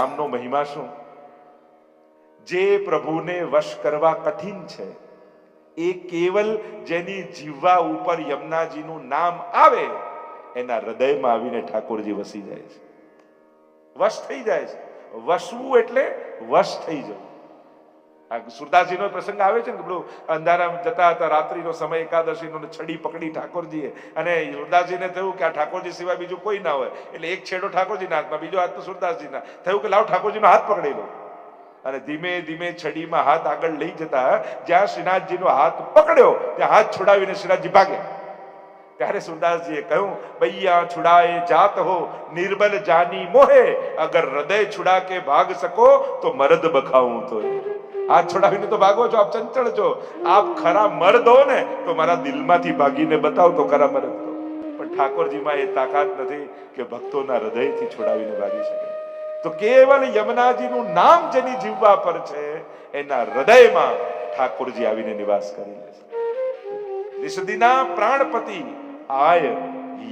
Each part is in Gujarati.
નામનો મહિમા શું? જે પ્રભુને વશ કરવા કઠિન છે, એ કેવલ જેની જીવવા ઉપર યમુનાજીનું નામ આવે, એના હૃદયમાં આવીને ઠાકોરજી વસી જાય છે. વશ થઈ જાય છે. વસવું એટલે વશ થઈ જવું. સુરદાસજીનો પ્રસંગ આવે છે ને પેલું અંધારામાં જતા હતા, રાત્રિનો સમય એકાદશીનો છડી પકડી ઠાકોરજીએ. અને સુરદાસજીને થયું કે આ ઠાકોરજી સિવાય બીજું કોઈ ના હોય. એટલે એક છેડો ઠાકોરજીના હાથમાં, બીજો હાથ તો સુરદાસજીના. થયું કે લાવ ઠાકોરજીનો હાથ પકડી લો. અને ધીમે ધીમે છડીમાં હાથ આગળ લઈ જતા જ્યાં શ્રીનાથજીનો હાથ પકડ્યો, ત્યાં હાથ છોડાવીને શ્રીનાથજી ભાગ્યા ત્યારે સુરદાસજીએ કહ્યું, ભૈયા છુડાએ જાત હો, નિર્બલ જાની મોહે. અગર હૃદય છુડા કે ભાગ સકો તો મરદ બખાવું તો હાથ છોડાવીને તો ભાગો છો, આપ ચંચળ છો. આપ ખરા મર્દ હો ને, તો મારા દિલમાંથી ભાગીને બતાવ તો ખરા મર્દ પણ ઠાકોરજીમાં એ તાકાત નથી કે ભક્તોના હૃદયથી છોડાવીને ભાગી શકે. તો કેવલ યમુનાજીનું નામ જેની જીવવા પર છે, એના હૃદયમાં ઠાકોરજી આવીને નિવાસ કરી લે છે. નિષદીના પ્રાણપતિ આય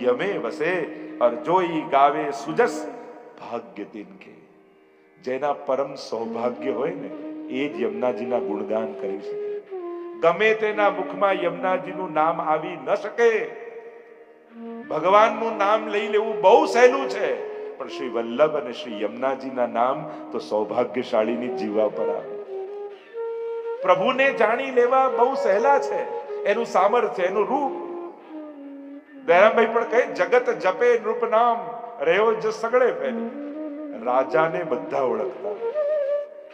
યમે વસે और જોઈ ગાવે સુજસ ભાગ્ય તિનકે જેના પરમ સૌભાગ્ય હોય ને એ જ યમુનાજીના ગુણગાન કરી શકે. ગમે તેના મુખમાં યમુનાજીનું નામ આવી ન શકે. ભગવાનનું નામ લઈ લેવું બહુ સહેલું છે. પણ શ્રી વલ્લભ અને શ્રી યમુનાજીના નામ તો સૌભાગ્યશાળીની જીવા પર આવે. પ્રભુને જાણી લેવા બહુ સહેલા છે. એનું સામર્થ્ય, એનું રૂપ. દયારામભાઈ પણ કહે, જગત જપે નૃપ નામ રહ્યો જ સગળે ફેરી. રાજાને બધા ઓળખતા.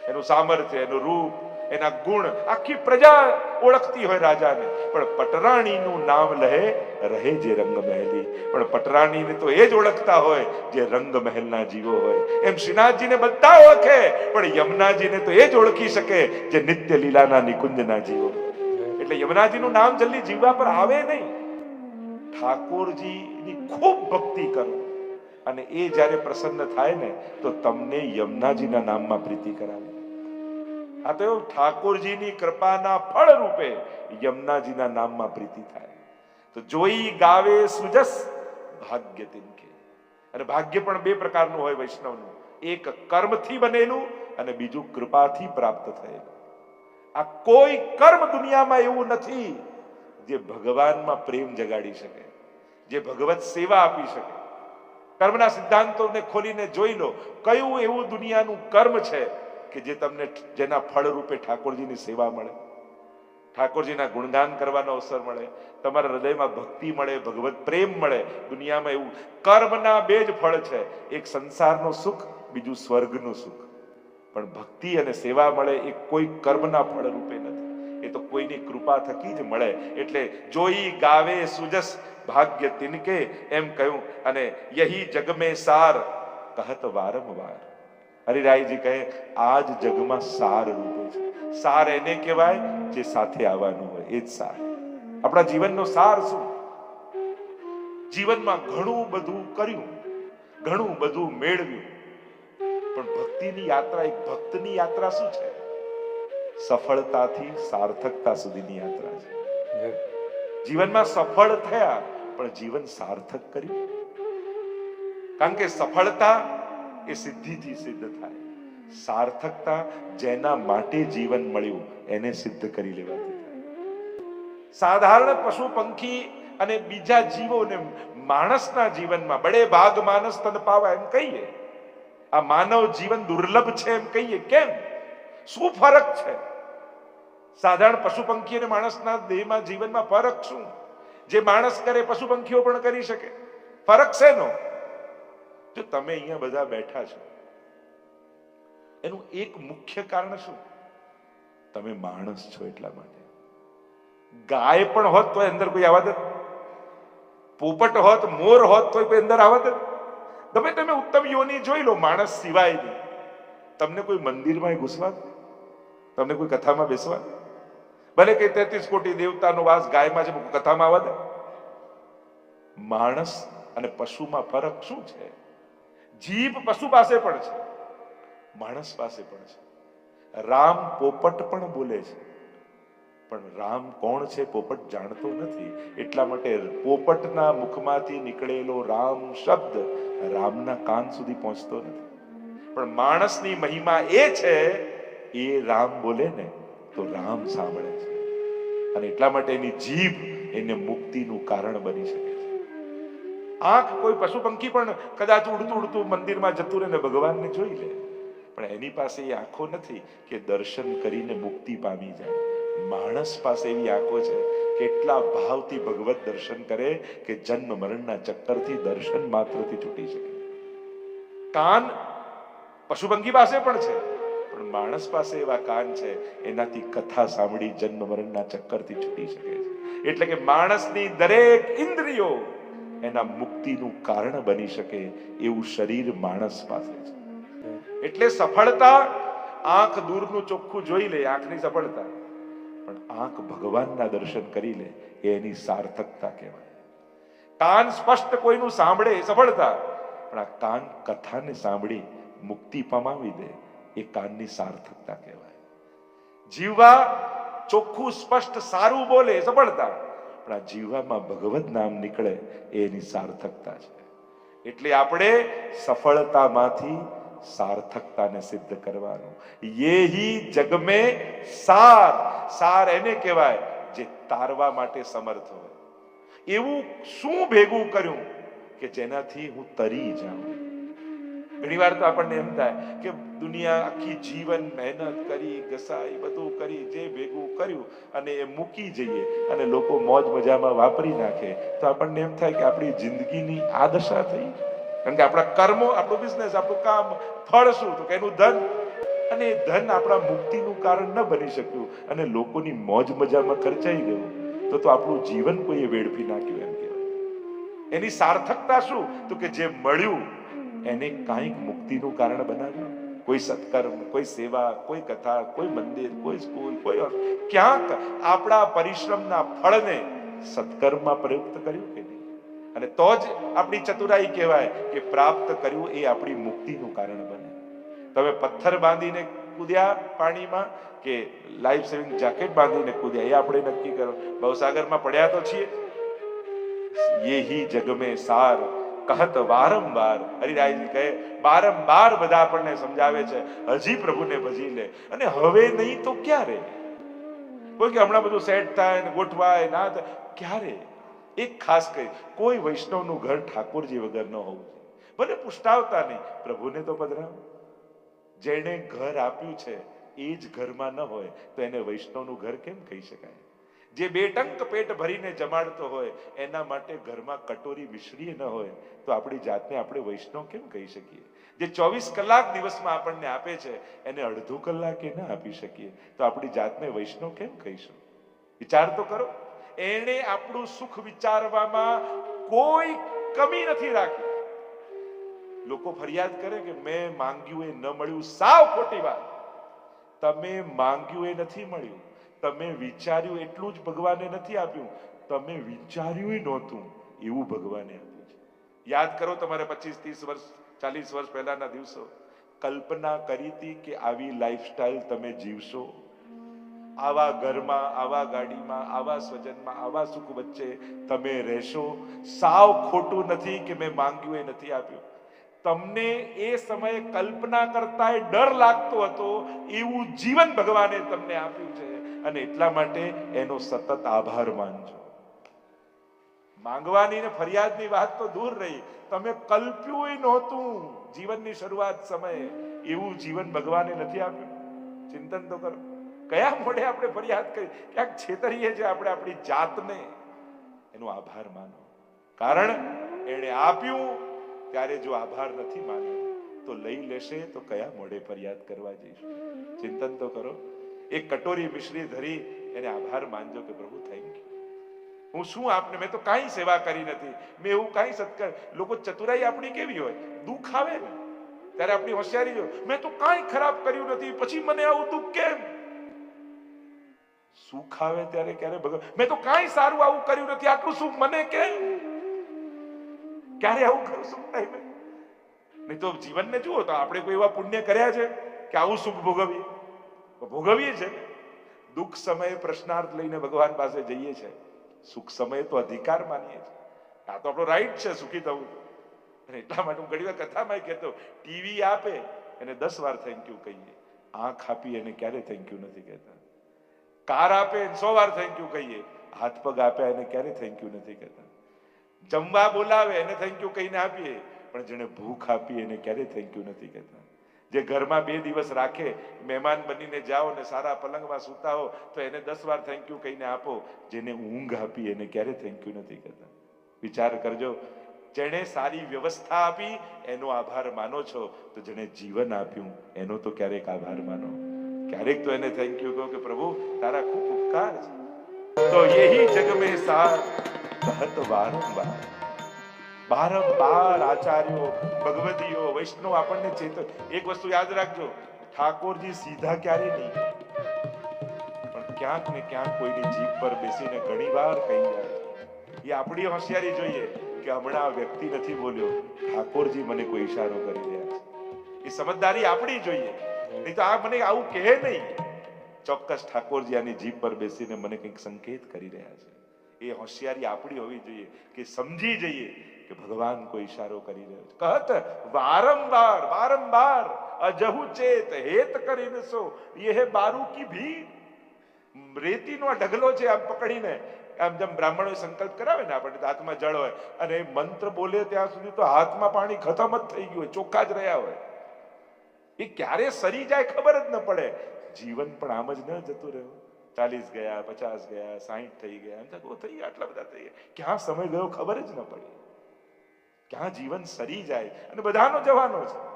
એનું સામર્થ્ય, એનું રૂપ, એના ગુણ આખી પ્રજા ઓળખતી હોય રાજાને. પણ પટરાણીનું નામ લહે, રહે જે રંગ મહેલી પણ પટરાણીને તો એ જ ઓળખતા હોય જે રંગ મહેલના જીવો હોય. એમ શ્રીનાથજીને બધા ઓળખે, પણ યમુનાજીને તો એ જ ઓળખી શકે જે નિત્ય લીલાના નિકુંજના જીવો. એટલે યમુનાજીનું નામ જલ્દી જીવવા પર આવે નહીં. ઠાકોરજીની ખૂબ ભક્તિ કરો. અને એ જ્યારે પ્રસન્ન થાય ને, તો તમને યમુનાજીના નામમાં પ્રીતિ કરાવે. આ તો ઠાકોરજીની કૃપાના ફળ રૂપે યમુનાજીના નામમાં પ્રીતિ થાય. તો જોઈ ગાવે સુજસ ભાગ્ય તિનકે. અને ભાગ્ય પણ બે પ્રકારનું હોય વૈષ્ણવનું. એક કર્મથી બનેલું અને બીજું કૃપાથી પ્રાપ્ત થયેલું. આ કોઈ કર્મ દુનિયામાં એવું નથી જે ભગવાનમાં પ્રેમ જગાડી શકે, જે ભગવત સેવા આપી શકે. કર્મના સિદ્ધાંતોને ખોલીને જોઈ લો, કયું એવું દુનિયાનું કર્મ છે કે જે તમને જેના ફળ રૂપે ઠાકોરજીની સેવા મળે. ઠાકોરજીના ગુણગાન કરવાનો અવસર મળે. તમારા હૃદયમાં ભક્તિ મળે, ભગવત પ્રેમ મળે. દુનિયામાં એવું કર્મના બે જ ફળ છે. એક સંસારનું સુખ, બીજું સ્વર્ગનું સુખ. પણ ભક્તિ અને સેવા મળે એ કોઈ કર્મના ફળ રૂપે નથી. એ તો કોઈની કૃપા થકી જ મળે. એટલે જોઈ ગાવે સુજસ, ભાગ્ય તિનકે એમ કહ્યું. અને યહી જગમે સાર, કહત વારંવાર. હરિરાયજી કહે આ જ જગમાં સાર રૂપે છે. સાર એને કહેવાય જે સાથે આવવાનું હોય, એ જ સાર. આપણા જીવનનો સાર શું? જીવનમાં ઘણું બધું કર્યું, ઘણું બધું મેળવ્યું. પણ ભક્તિની યાત્રા, એક ભક્તની યાત્રા શું છે? સફળતાથી સાર્થકતા સુધીની યાત્રા છે. જીવનમાં સફળ થયા, પણ જીવન સાર્થક કર્યું. કારણ કે સફળતા એ સિદ્ધિથી સિદ્ધ થાય. સાર્થકતા જેના માટે જીવન મળ્યું, એને સિદ્ધ કરી લેવાથી સાધારણ પશુ પંખી અને બીજા જીવોને માણસના જીવનમાં, બડે ભાગ માનસ તન એમ કહીએ. આ માનવ જીવન દુર્લભ છે એમ કહીએ. કેમ? શું ફરક છે? સાધારણ પશુ પંખી અને માણસના દેહમાં જીવનમાં ફરક શું? જે માણસ કરે, પશુ પંખીઓ પણ કરી શકે. ફરક શેનો? જો તમે અહીંયા બધા બેઠા છો. એનું એક મુખ્ય કારણ શું? તમે માણસ છો એટલા માટે. ગાય પણ હોત તો અંદર કોઈ આવત પોપટ હોત, મોર હોત તો કોઈ અંદર આવત તમે તમે ઉત્તમ યોની જોઈ લો, માણસ સિવાયની તમને કોઈ મંદિરમાં ઘૂસવા તમને કોઈ કથામાં બેસવા ભલે કે તેત્રીસ કોટી દેવતાનો વાસ ગાયમાં છે કથામાં આવવા દે માણસ અને પશુમાં ફરક શું છે? જીભ પશુ પાસે પણ છે, માણસ પાસે પણ છે. રામ પોપટ પણ બોલે છે, પણ રામ કોણ છે પોપટ જાણતો નથી. એટલા માટે પોપટના મુખમાંથી નીકળેલો રામ શબ્દ રામના કાન સુધી પહોંચતો નથી. પણ માણસની મહિમા એ છે, એ રામ બોલે ને તો રામ સાંભળે છે. અને એટલા માટે એની જીભ એને મુક્તિનું કારણ બની શકે. આંખ કોઈ પશુ પંખી પણ કદાચ ઉડતું ઉડતું મંદિરમાં જતું રહે ને ભગવાનને જોઈ લે. પણ એની પાસે એ આંખો નથી કે દર્શન કરીને મુક્તિ પામી જાય. માણસ પાસે એવી આંખો છે, કેટલા ભાવથી ભગવત દર્શન કરે કે જન્મ મરણના ચક્કરથી દર્શન માત્રથી છૂટી શકે. કાન પશુ પંખી પાસે પણ છે, પણ માણસ પાસે એવા કાન છે, એનાથી કથા સાંભળી જન્મ મરણના ચક્કરથી છૂટી શકે છે. એટલે કે માણસની દરેક ઇન્દ્રિયો એના મુક્તિનું કારણ બની શકે એવું શરીર માણસ પાસે છે. એટલે સફળતા આંખ દૂરનું ચોખ્ખું જોઈ લે, આંખની સફળતા. પણ આંખ ભગવાનના દર્શન કરી લે, એ એની સાર્થકતા કહેવાય. કાન સ્પષ્ટ કોઈનું સાંભળે સફળતા. પણ આ કાન કથાને સાંભળી મુક્તિ પમાવી દે, એ કાનની સાર્થકતા કહેવાય. જીવવા ચોખ્ખું, સ્પષ્ટ, સારું બોલે સફળતા. પણ આ જીવવામાં ભગવત નામ નીકળે એની સાર્થકતા છે. એટલે આપણે સફળતામાંથી સાર્થકતાને સિદ્ધ કરવાનું. યેહી જગ જગમે સાર. સાર એને કહેવાય જે તારવા માટે સમર્થ હોય. એવું શું ભેગું કર્યું કે જેનાથી હું તરી જાઉં? ઘણી વાર તો આપણને એમ થાય કે દુનિયા આખી જીવન, મહેનત કરી ઘસાઈ બધું કરી, જે ભેગું કર્યું અને એ મૂકી જઈએ અને લોકો મોજ મજામાં વાપરી નાખે, તો આપણને એમ થાય કે આપણી જિંદગીની આ દશા થઈ. કારણ કે આપણા કર્મો, આપણું બિઝનેસ આપણું કામ, ફળ શું? તો કે એનું ધન. અને એ ધન આપણા મુક્તિનું કારણ ન બની શક્યું અને લોકોની મોજ મજામાં ખર્ચાઈ ગયું. તો તો આપણું જીવન કોઈએ વેડફી નાખ્યું એમ કહેવાય. એની સાર્થકતા શું? તો કે જે મળ્યું એને કાંઈક મુક્તિનું કારણ બનાવ્યું. કોઈ સત્કર્મ, કોઈ સેવા, કોઈ કથા, કોઈ મંદિર, કોઈ સ્કૂલ, કોઈ ક્યાંક આપણા પરિશ્રમના ફળને સત્કર્મમાં પ્રયુક્ત કર્યું કે નહીં? અને તો જ આપણી ચતુરાઈ કહેવાય કે પ્રાપ્ત કર્યું એ આપણી મુક્તિનું કારણ બને. તમે પથ્થર બાંધીને કૂદ્યા પાણીમાં કે લાઈફ સેવિંગ જેકેટ બાંધીને કૂદ્યા, એ આપણે નક્કી કરો. ભવસાગરમાં પડ્યા તો છીએ. યેહી જગ મેં સાર કહત વારંવાર. હરિરાયજી કહે, વારંવાર બધા આપણને સમજાવે છે. હજી પ્રભુને ભજી લે. અને હવે નહીં તો ક્યારે? કોઈ કે, હમણાં બધું સેટ થાય ને ગોઠવાય, ના થાય. ક્યારે? એક ખાસ કહી, કોઈ વૈષ્ણવનું ઘર ઠાકોરજી વગર ન હોવું ભલે પુષ્ટાવતા નહીં, પ્રભુને તો પધરા જેણે ઘર આપ્યું છે, એ જ ઘરમાં ન હોય, તો એને વૈષ્ણવનું ઘર કેમ કહી શકાય? જે બેટંક પેટ ભરીને જમાડતો હોય, એના માટે ઘરમાં કટોરી મિશ્રી ન હોય, તો આપણી જાતને આપણે વૈષ્ણવ કેમ કહી શકીએ? જે ચોવીસ કલાક દિવસમાં આપણને આપે છે, એને અડધો કલાકે ના આપી શકીએ, તો આપણી જાતને વૈષ્ણવ કેમ કહીશું? વિચાર તો કરો. એણે આપણું સુખ વિચારવામાં કોઈ કમી નથી રાખી. લોકો ફરિયાદ કરે કે, મેં માંગ્યું એ ન મળ્યું. સાવ ખોટી વાત. તમે માંગ્યું એ નથી મળ્યું. તમે વિચાર્યું એટલું જ ભગવાને નથી આપ્યું. તમે વિચાર્યું નહોતું, એવું ભગવાને આપ્યું છે. યાદ કરો તમારે પચીસ, ત્રીસ વર્ષ, ચાલીસ વર્ષ પહેલાના દિવસો. કલ્પના કરી હતી કે આવી લાઈફસ્ટાઈલ તમે જીવશો. આવા ઘરમાં, આવા ગાડીમાં, આવા સ્વજનમાં, આવા સુખ વચ્ચે તમે રહેશો. સાવ ખોટું નથી કે મેં માંગ્યું એ નથી આપ્યું. તમને એ સમયે કલ્પના કરતા ડર લાગતો હતો, એવું જીવન ભગવાને તમને આપ્યું છે. અને એટલા માટે એનો સતત આભાર માનજો. માંગવાની ને ફરિયાદની વાત તો દૂર રહી. તમે કલ્પ્યું નહોતું જીવનની શરૂઆત સમયે. એવું જીવન ભગવાને નથી આપ્યું. ચિંતન તો કરો. કયા મોડે આપણે ફરિયાદ કરી? ક્યાંક છેતરીએ છે આપણે આપણી જાતને. એનો આભાર માનો. કારણ એણે આપ્યું, ત્યારે જો આભાર નથી માન્યો, તો લઈ લેશે તો કયા મોડે ફરિયાદ કરવા જઈશું? ચિંતન તો કરો. એક કટોરી મિશ્રી ધરી એને આભાર માનજો કે પ્રભુ થેન્ક યુ હું શું આપને? મેં તો કાંઈ સેવા કરી નથી. મેં એવું કાંઈ સત્કાર લોકો ચતુરાઈ આપણી કેવી હોય? દુઃખ આવે ને? ત્યારે આપણી હોશિયારી જો મેં તો કાંઈ ખરાબ કર્યું નથી. પછી મને આવું દુઃખ કેમ? સુખ આવે ત્યારે ક્યારે ભગવાન મેં તો કાંઈ સારું આવું કર્યું નથી. આટલું સુખ મને કેમ? ક્યારે આવું કરું સુખ નહીં નહીં તો જીવનને જુઓ તો આપણે કોઈ એવા પુણ્ય કર્યા છે કે આવું સુખ ભોગવીએ? ભોગવીએ છે દુઃખ સમયે પ્રશ્નાર્થ લઈને ભગવાન પાસે જઈએ છે સુખ સમયે તો અધિકાર માનીએ છીએ. આ તો આપણો રાઈટ છે, સુખી થવું. અને એટલા માટે હું ઘણી વાર કથામાં કહેતો ટીવી આપે એને દસ વાર થેન્ક યુ કહીએ. આંખ આપી એને ક્યારે થેન્ક યુ નથી કહેતા? કાર આપે એને સો વાર થેન્ક યુ કહીએ. હાથ પગ આપે એને ક્યારે થેન્ક યુ નથી કહેતા? જમવા બોલાવે એને થેન્ક યુ કહીને આપીએ. પણ જેને ભૂખ આપી એને ક્યારે થેન્ક યુ નથી કહેતા? જે ઘરમાં બે દિવસ રાખે, મહેમાન બનીને જાઓ ને સારા પલંગમાં સૂતા હો, તો એને દસ વાર થેન્ક યુ કહીને આપો, જેને ઊંઘ આપી એને ક્યારે થેન્ક યુ નથી કહેતા વિચાર કરજો, જેણે સારી વ્યવસ્થા આપી, એનો આભાર માનો છો, તો જેણે જીવન આપ્યું, એનો તો ક્યારેક આભાર માનો. ક્યારેક તો એને થેન્ક યુ કહો કે, પ્રભુ, તારા ખૂબ ઉપકાર છે. તો યહી જગ મેં સાથ બહત વારંવાર બારંબાર આચાર્યો, ભગવતીઓ, વૈષ્ણવ આપણને ચેતો એક વસ્તુ યાદ રાખજો, ઠાકોરજી સીધા ક્યારે નહીં. પણ ક્યાંક ને ક્યાંક કોઈની જીભ પર બેસીને ઘણી વાર કહી જાય. એ આપણી હોશિયારી જોઈએ કે હમણાં આ વ્યક્તિ નથી બોલ્યો. ઠાકોરજી મને કોઈ ઈશારો કરી રહ્યા છે. એ સમજદારી આપણી જોઈએ. નહીં તો આ મને આવું કહે નહીં. ચોક્કસ ઠાકોરજી આની જીભ પર બેસીને મને કંઈક સંકેત કરી રહ્યા છે. એ હોશિયારી આપણી હોવી જોઈએ કે સમજી જઈએ કે ભગવાન કોઈ ઈશારો કરી રહ્યો છે. કહત વારંવાર વારંવાર અજહુ ચેત હેત કરીને સો. યે બારુ કી ભીડ. રેતીનો ઢગલો છે આમ પકડીને આમ જેમ બ્રાહ્મણો સંકલ્પ કરાવે ને આપણે હાથમાં જળ હોય અને મંત્ર બોલે ત્યાં સુધી તો હાથમાં પાણી ખતમ જ થઈ ગયું હોય ચોખ્ખા જ રહ્યા હોય. એ ક્યારે સરી જાય ખબર જ ન પડે. જીવન પણ આમ જ ન જતું રહ્યું. ચાલીસ ગયા પચાસ ગયા સાહીઠ થઈ ગયા. એમ થાય, થઈ ગયા આટલા બધા થઈ ગયા. ક્યાં સમય ગયો ખબર જ ન પડી. ક્યાં જીવન સરી જાય અને બધાનો જવાનો છે.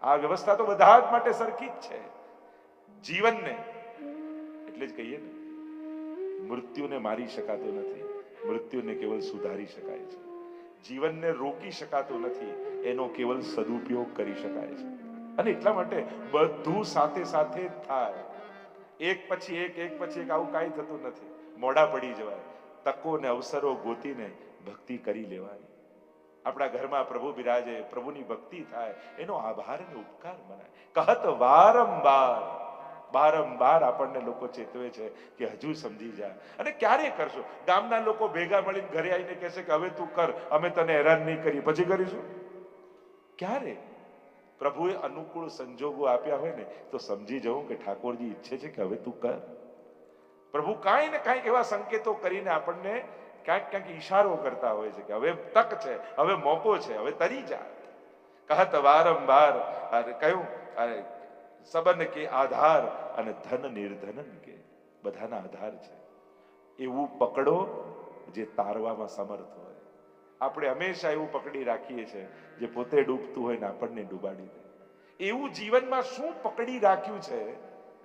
આ વ્યવસ્થા તો બધા જ માટે સરખી જ છે. જીવનને, એટલે જ કહીએ ને, મૃત્યુને મારી શકાતો નથી. મૃત્યુને કેવલ સુધારી શકાય છે. જીવનને રોકી શકાતો નથી. એનો કેવલ સદુપયોગ કરી શકાય છે. અને એટલા માટે બધું સાથે સાથે થાય. એક પછી એક એક પછી એક આવું કાંઈ થતું નથી. મોડા પડી જવાય. તકો ને અવસરો ગોતીને ભક્તિ કરી લેવાની. આપણા ઘરમાં પ્રભુ બિરાજે, પ્રભુની ભક્તિ થાય, એનો આભાર અને ઉપકાર મનાય. કહત વારંવાર વારંવાર આપણને લોકો ચેતવે છે કે હજુ સમજી જા અને ક્યારે કરશો? ગામના લોકો ભેગા મળીને ઘરે આવીને કહેશે કે હવે તું કર, અમે તને હેરાન નહીં કરીએ. પછી કરીશું? ક્યારે? પ્રભુએ અનુકૂળ સંજોગો આપ્યા હોય ને, તો સમજી જવું કે ઠાકોરજી ઈચ્છે છે કે હવે તું કર. પ્રભુ કાંઈ ને કાંઈક એવા સંકેતો કરીને આપણને ક્યાંક ક્યાંક ઈશારો કરતા હોય છે કે હવે તક છે, હવે મોકો છે, હવે તરી જા. કહત વારંવાર અરે કયું? અરે સબન કે આધાર અને ધન નિર્ધનન કે, બધાના આધાર છે. એવું પકડો જે તારવામાં સમર્થ હોય. આપણે હંમેશા એવું પકડી રાખીએ છીએ, જે પોતે ડૂબતું હોય ને આપણને ડૂબાડી દે. એવું જીવનમાં શું પકડી રાખ્યું છે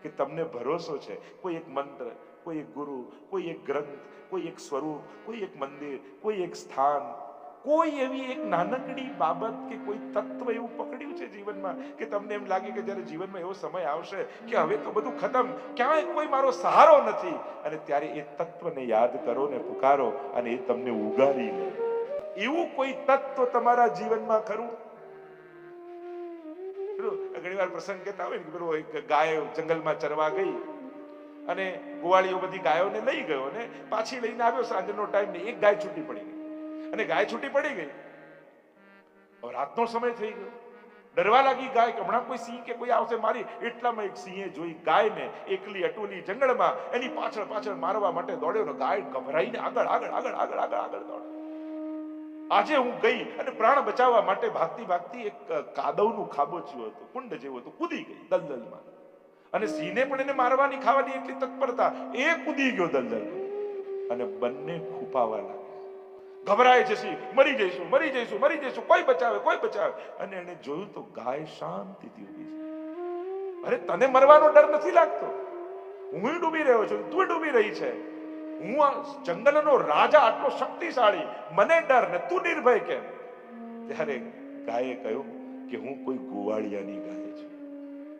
કે તમને ભરોસો છે? કોઈ એક મંત્ર કોઈ એક ગુરુ કોઈ એક ગ્રંથ કોઈ એક સ્વરૂપ કોઈ એક મંદિર કોઈ એક સ્થાન કોઈ એવી એક નાનકડી બાબત કે કોઈ તત્વ એવું પકડ્યું છે જીવનમાં કે તમને એમ લાગે કે જ્યારે જીવનમાં એવો સમય આવશે કે હવે તો બધું ખતમ, ક્યાંય કોઈ મારો સહારો નથી. અને ત્યારે એ તત્વને યાદ કરો ને પુકારો અને એ તમને ઉગારી લે. એવું કોઈ તત્વ તમારા જીવનમાં ખરું? ઘણી વાર પ્રસંગ કહેતા હોય ને કે પેલો એક ગાય જંગલમાં ચરવા ગઈ. અને ગોવાળીઓ બધી ગાયોને લઈ ગયો અને પાછી લઈને આવ્યો. સાંજનો ટાઈમ એક ગાય છૂટી પડી ગઈ. અને ગાય છૂટી પડી ગઈ. હવે રાતનો સમય થઈ ગયો. ડરવા લાગી ગાય કે હમણાં કોઈ સિંહ કે કોઈ આવશે મારી. એટલામાં એક સિંહે જોઈ ગાયને એકલી અટોલી જંગલમાં એની પાછળ પાછળ મારવા માટે દોડ્યો ને ગાય ગભરાઈને આગળ આગળ આગળ આગળ આગળ આગળ દોડે. આજે હું ગઈ અને પ્રાણ બચાવવા માટે ભાગતી ભાગતી એક કાદવનું ખાબોચ્યું હતું, કુંડ જેવું હતું, કૂદી ગઈ દલદલમાં. અને સિંહને પણ એને મારવાની ખાવાની એટલી તત્પરતા એ કૂદી ગયો દલદલ. અને બંને ખૂપાવા લાગ્યા. ગભરાય છે સિંહ, મરી જઈશું મરી જઈશું મરી જઈશું, કોઈ બચાવે કોઈ બચાવે. અને એને જોયું તો ગાય શાંતિથી ઊભી છે. અરે તને મરવાનો ડર નથી લાગતો? હું ડૂબી રહ્યો છું, તું ડૂબી રહી છે. હું આ જંગલનો રાજા, આટલો શક્તિશાળી. મને ડર ને તું નિર્ભય કેમ? ત્યારે ગાયે કહ્યું કે હું કોઈ ગોવાળિયાની ગાય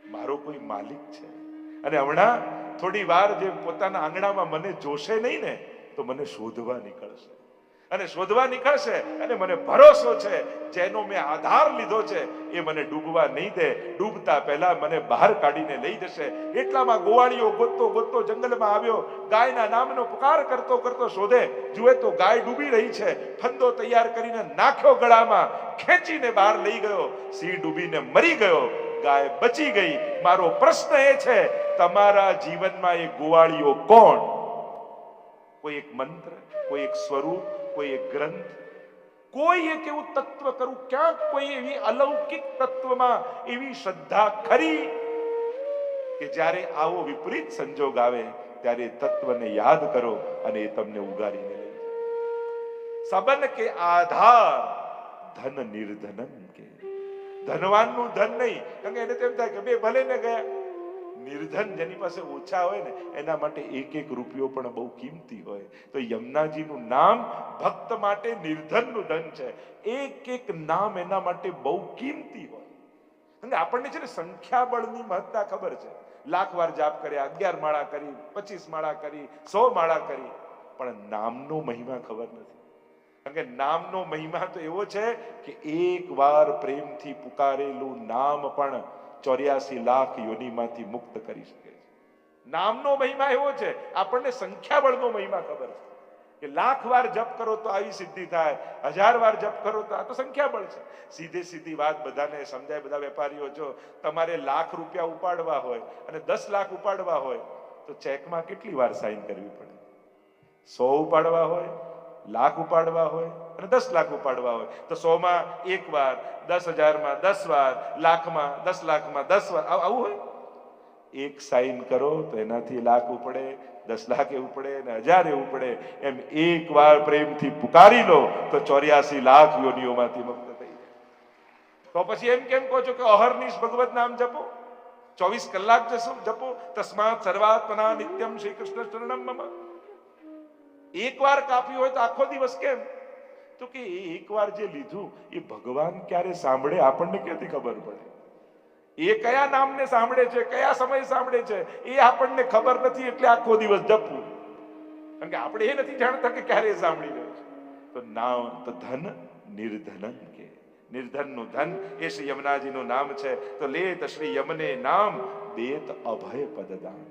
મારો કોઈ માલિક છે? અને હમણાં થોડી વાર જે પોતાના આંગણામાં મને જોશે નહીં ને, તો મને શોધવા નીકળશે. અને શોધવા નીકળશે અને મને ભરોસો છે, જેનો મેં આધાર લીધો છે, એ મને ડૂબવા નહીં દે. ડૂબતા પહેલા મને બહાર કાઢીને લઈ જશે. એટલામાં ગોવાળીઓ ગોતતો ગોતતો જંગલમાં આવ્યો. ગાયના નામનો પુકાર કરતો કરતો શોધે, જુએ તો ગાય ડૂબી રહી છે. ફંદો તૈયાર કરીને નાખ્યો ગળામાં, ખેંચીને બહાર લઈ ગયો. સિંહ ડૂબીને મરી ગયો. ગાય બચી ગઈ. મારો પ્રશ્ન એ છે, તમારા જીવનમાં એ ગોવાળીઓ કોણ? કોઈ એક મંત્ર, કોઈ એક સ્વરૂપ, કોઈ એક ગ્રંથ? કોઈ એક એવું તત્વ કરું? ક્યાંક કોઈ એવી અલૌકિક તત્વમાં એવી શ્રદ્ધા ખરી કે જ્યારે આવો વિપરીત સંજોગ આવે, ત્યારે તત્વને યાદ કરો અને એ તમને ઉગારીને લઈ સબન કે આધાર ધન નિર્ધનમ કે ધનવાનનું ધન નહીં. કારણ કે એને તેમ થાય કે બે ભલે ને ગયા. નિર્ધન જેની પાસે ઓછા હોય ને, એના માટે એક એક રૂપિયો પણ બહુ કિંમતી હોય. તો યમુનાજીનું નામ ભક્ત માટે નિર્ધનનું ધન છે. એક એક નામ એના માટે બહુ કિંમતી હોય. અને આપણને છે ને સંખ્યાબળની મહત્તા ખબર છે. લાખ વાર જાપ કર્યા અગિયાર માળા કરી, પચીસ માળા કરી, સો માળા કરી. પણ નામનો મહિમા ખબર નથી. કારણ કે નામનો મહિમા તો એવો છે કે એક વાર પ્રેમથી પુકારેલું નામ પણ ચોર્યાસી લાખ યોનિમાંથી મુક્ત કરી શકે છે. નામનો મહિમા એવો છે, આપણને સંખ્યાબળનો મહિમા ખબર છે. કે લાખ વાર જપ કરો તો આવી સિદ્ધિ થાય, હજાર વાર જપ કરો તો આ તો સંખ્યાબળ છે. સીધે સીધી વાત બધાને સમજાય, બધા વેપારીઓ, જો તમારે લાખ રૂપિયા ઉપાડવા હોય અને દસ લાખ ઉપાડવા હોય, તો ચેકમાં કેટલી વાર સાઈન કરવી પડે? સો ઉપાડવા હોય લાખ ઉપાડવા હોય અને દસ લાખ ઉપાડવા હોય. તો સોમાં એક વાર, દસ હજારમાં દસ વાર, લાખમાં દસ લાખમાં દસ વાર, આવું હોય? એક સાઈન કરો તો એનાથી લાખ ઉપડે, દસ લાખ એવું પડે હજારે હજાર એવું પડે એમ એક વાર પ્રેમથી પુકારી લો તો ચોર્યાસી લાખ યોનિઓમાંથી મુક્ત થઈ જાય. તો પછી એમ કેમ કહો છો કે અહર્નિશ ભગવત નામ જપો? ચોવીસ કલાક જશો જપો? તસ્માત સર્વાત્મના નિત્યમ શ્રી કૃષ્ણ ચરણમ મમ. એક વાર કાપ્યું હોય તો આખો દિવસ કેમ? તો કે એ એક વાર જે લીધું એ ભગવાન ક્યારે સાંભળે આપણને ક્યાંથી ખબર પડે? એ કયા નામને સાંભળે છે, કયા સમય સાંભળે છે, એ આપણને ખબર નથી એટલે આખો દિવસ જપવું. કારણ કે આપણે એ નથી જાણતા કે ક્યારે સાંભળી રહ્યો છે. તો નામ તો ધન નિર્ધનન કે. નિર્ધનનું ધન એ શ્રી યમુનાજીનું નામ છે. તો લેત શ્રી યમને નામ, દેત અભય પદદાન.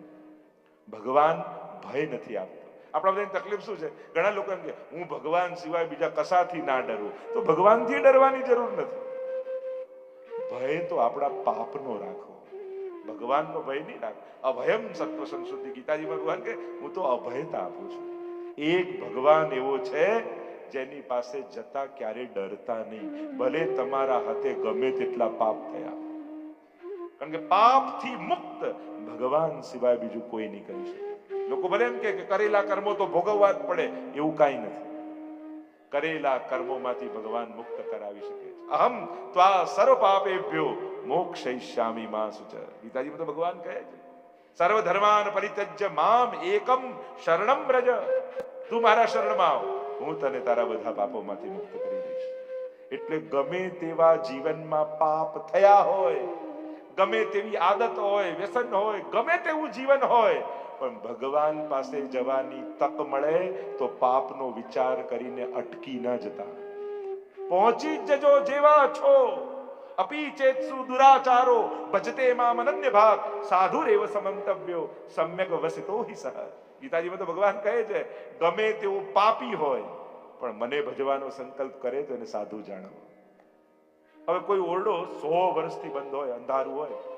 ભગવાન ભય નથી આપતો. આપણા બધાની તકલીફ શું છે? ઘણા લોકો એમ કે, હું ભગવાન સિવાય બીજા કશાથી ના ડરું. તો ભગવાનથી ડરવાની જરૂર નથી. ભય તો આપણા પાપનો રાખો. ભગવાનનો ભય નહીં રાખો. અભયમ સત્વ સંશુદ્ધિ. ગીતાજી ભગવાન કે હું તો અભયતા આપું છું. એક ભગવાન એવો છે, જેની પાસે જતા ક્યારે ડરતા નહીં. ભલે તમારા હાથે ગમે તેટલા પાપ થયા. કારણ કે પાપથી મુક્ત ભગવાન સિવાય બીજું કોઈ નહીં કરી શકે. લોકો ભલે એમ કે કરેલા કર્મો તો ભોગવવા જ પડે, એવું કાંઈ નથી. કરેલા કર્મોમાંથી ભગવાન મુક્ત કરાવી શકે છે. અહમ ત્વા સર્વ પાપેભ્યો મોક્ષયિષ્યામી માં સુચ. ગીતાજીમાં તો ભગવાન કહે છે. સર્વ ધર્માન પરિત્યજ્ય મામ એકમ શરણમ વ્રજ. તું મારા શરણમાં આવ. હું તને તારા બધા પાપોમાંથી મુક્ત કરી દઈશ. એટલે ગમે તેવા જીવનમાં પાપ થયા હોય, ગમે તેવી આદત હોય, વ્યસન હોય, ગમે તેવું જીવન હોય પણ ભગવાન પાસે જવાની તક મળે તો પાપનો વિચાર કરીને અટકી ન જતા. પહોંચી જજો જેવા છો. અપી ચેતસુ દુરાચારો, ભજતે મામ અનન્ય ભાગ. સાધુ રેવ સમંતવ્યો, સમ્યક વસિતો હિ સહ. ગીતાજીમાં તો ભગવાન કહે છે, ગમે તેવો પાપી હોય, પણ મને ભજવાનો સંકલ્પ કરે તો એને સાધુ જાણવો હવે કોઈ ઓરડો સો વર્ષથી બંધ હોય, અંધારું હોય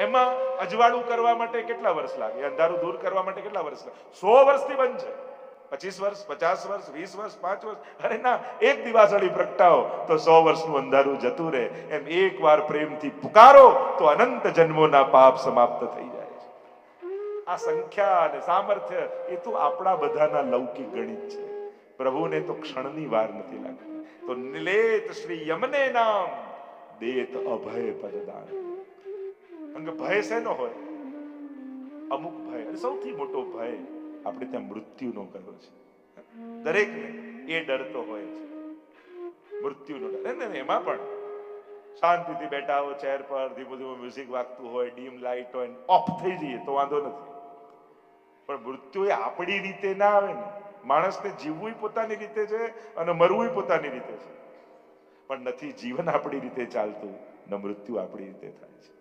એમાં અજવાળું કરવા માટે કેટલા વર્ષ લાગે? અંધારું દૂર કરવા માટે કેટલા વર્ષ લાગે? સો વર્ષથી બંધ છે. પચીસ વર્ષ, પચાસ વર્ષ, વીસ વર્ષ, પાંચ વર્ષ. અરે ના, એક દિવાસળી પ્રગટાવો તો સો વર્ષનું અંધારું જતું રહે. એમ એક વાર પ્રેમથી પુકારો તો અનંત જન્મોના પાપ સમાપ્ત થઈ જાય છે. આ સંખ્યા અને સામર્થ્ય એ તો આપણા બધાના લૌકિક ગણિત છે. પ્રભુને તો ક્ષણની વાર નથી લાગતી. તો નિલેત શ્રી યમને નામ દેત અભય પદદાન. કારણ કે ભય શેનો હોય? અમુક ભય. સૌથી મોટો ભય આપણે ત્યાં મૃત્યુનો કયો છે. દરેકને એ ડર તો હોય છે. મૃત્યુનો ડર. એમાં પણ શાંતિથી બેઠા હો ચેર પર ધીમું ધીમું મ્યુઝિક વાગતું હોય ડીમ લાઇટ હોય ઓફ થઈ જઈએ, તો વાંધો નથી. પણ મૃત્યુ એ આપણી રીતે ના આવે ને. માણસને જીવવું પોતાની રીતે છે અને મરવું પોતાની રીતે છે. પણ નથી, જીવન આપણી રીતે ચાલતું, ને મૃત્યુ આપણી રીતે થાય છે.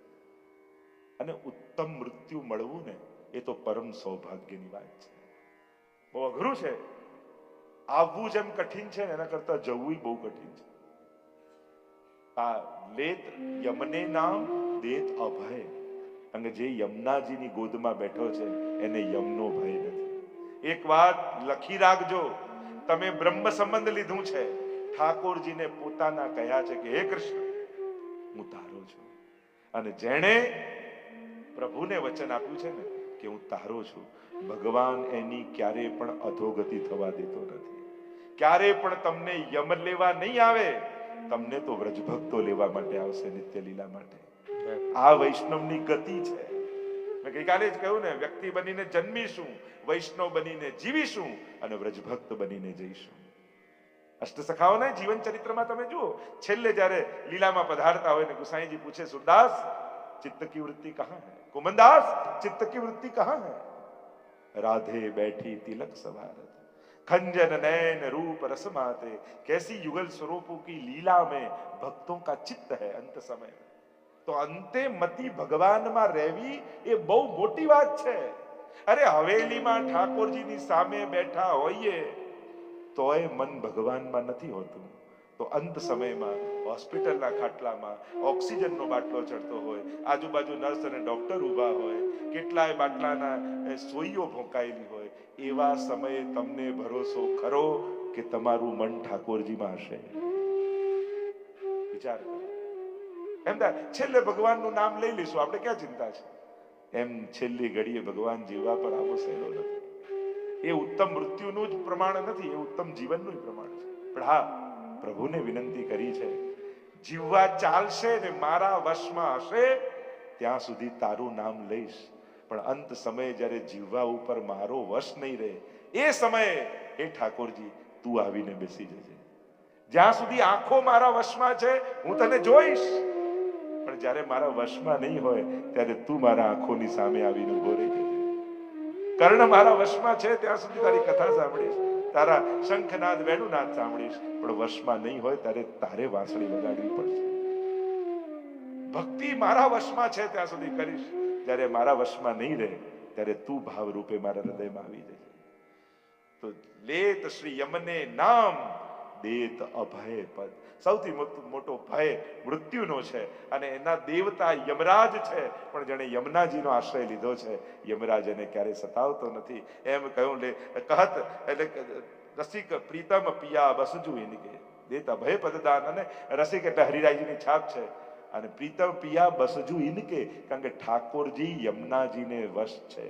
અને ઉત્તમ મૃત્યુ મળવું ને એ તો પરમ સૌભાગ્યની વાત છે. બહુ અઘરું છે. આવવું જેમ કઠિન છે એના કરતા જવું બહુ કઠિન છે. આ લેત યમને નામ, દેત અભય. અને જે યમનાજીની ગોદમાં બેઠો છે, એને યમનો ભય નથી. એક વાત લખી રાખજો. તમે બ્રહ્મ સંબંધ લીધું છે. ઠાકોરજીને પોતાના કહ્યા છે કે, હે કૃષ્ણ, હું તારો છું. અને જેણે પ્રભુને વચન આપ્યું છે ને કે હું તારો છું, ભગવાન એની ક્યારે પણ અધોગતિ થવા દેતો નથી. ક્યારે પણ તમને યમ લેવા નહીં આવે, તમને તો વ્રજભક્તો લેવા માટે આવશે નિત્ય લીલા માટે. આ વૈષ્ણવની ગતિ છે. મેં ગઈકાલે જ કહ્યું ને, વ્યક્તિ બનીને જન્મીશું, વૈષ્ણવ બનીને જીવીશું અને વ્રજભક્ત બનીને જઈશું. અષ્ટ સખાઓના જીવન ચરિત્રમાં તમે જુઓ, છેલ્લે જ્યારે લીલામાં પધારતા હોય ને, ગુસાઈજી પૂછે, સુરદાસ, ચિત્ત કી વૃત્તિ કહા હે? कुमनदास चित्त की वृत्ति कहाँ है राधे बैठी तिलक सवारत खंजन नैन रूप रस माते कैसी युगल स्वरूपों की लीला में भक्तों का चित्त है अंत समय में તો અંતે મતિ ભગવાનમાં રહેવી એ બહુ મોટી વાત છે અરે હવેલીમાં ઠાકોરજીની સામે બેઠા હોઈએ તોય મન ભગવાનમાં નથી હોતું તો અંત સમયમાં હોસ્પિટલના ખાટલામાં ઓક્સિજનનો બાટલો ચડતો હોય, આજુબાજુ નર્સ અને ડોક્ટર ઊભા હોય, કેટલાય બાટલાના સોઈઓ ભોંકાયેલી હોય, એવા સમયે તમને ભરોસો ખરો કે તમારું મન ઠાકોરજીમાં હશે? વિચાર કરો. એમ થાય, છેલ્લે ભગવાનનું નામ લઈ લઈશું, આપણે ક્યાં ચિંતા છે? એમ છેલ્લી ઘડીએ ભગવાન જીવવા પર આવો સહેલો નથી. એ ઉત્તમ મૃત્યુનું જ પ્રમાણ નથી, એ ઉત્તમ જીવનનું જ પ્રમાણ છે. પણ હા પ્રભુને વિનંતી કરી છે, જીવવા ચાલશે ને મારા વશમાં હશે, ત્યાં સુધી તારું નામ લઈશ. પણ અંત સમયે જ્યારે જીવવા ઉપર મારો વશ નહીં રહે, એ સમયે, હે ઠાકોરજી, તું આવીને બેસી જજે. જ્યાં સુધી આંખો મારા વશમાં છે, હું તને જોઈશ. પણ જ્યારે મારા વશમાં નહીં હોય, ત્યારે તું મારા આંખોની સામે આવીને ઊભો રહી જજે. કર્ણ મારા વશમાં છે, ત્યાં સુધી તારી કથા સાંભળીશ. તારા શંખનાદ વેણુનાદ સાંભળીશ. પણ વશમાં નહીં હોય ત્યારે તારે વાંસળી વગાડવી પડશે. ભક્તિ મારા વશમાં છે ત્યાં સુધી કરીશ. જ્યારે મારા વશમાં નહીં રહે, ત્યારે તું ભાવ રૂપે મારા હૃદયમાં આવી જશે તો લેત શ્રી યમને નામ દેત અભય પદ. સૌથી મોટો ભય મૃત્યુનો છે અને એના દેવતા યમરાજ છે. પણ જેણે યમુનાજીનો આશ્રય લીધો છે, યમરાજ એને ક્યારે સતાવતો નથી. એમ કહ્યું લે, કહત એટલે રસિક પ્રીતમ પિયા બસજુ ઇનકે દેતા ભય પદદાન અને રસિક એટલે હરિરાયજીની છાપ છે. અને પ્રીતમ પિયા બસજુ ઇનકે કારણ કે ઠાકોરજી યમુનાજીને વશ છે.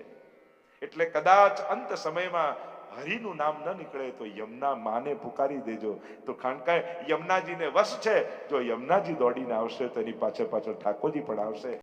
એટલે કદાચ અંત સમયમાં હરિનું નામ ન નીકળે તો યમના માને પુકારી દેજો. તો ખાનકાએ યમનાજીને વશ છે. જો યમનાજી દોડીને આવશે, તો એની પાછળ પાછળ ઠાકોરજી પણ આવશે.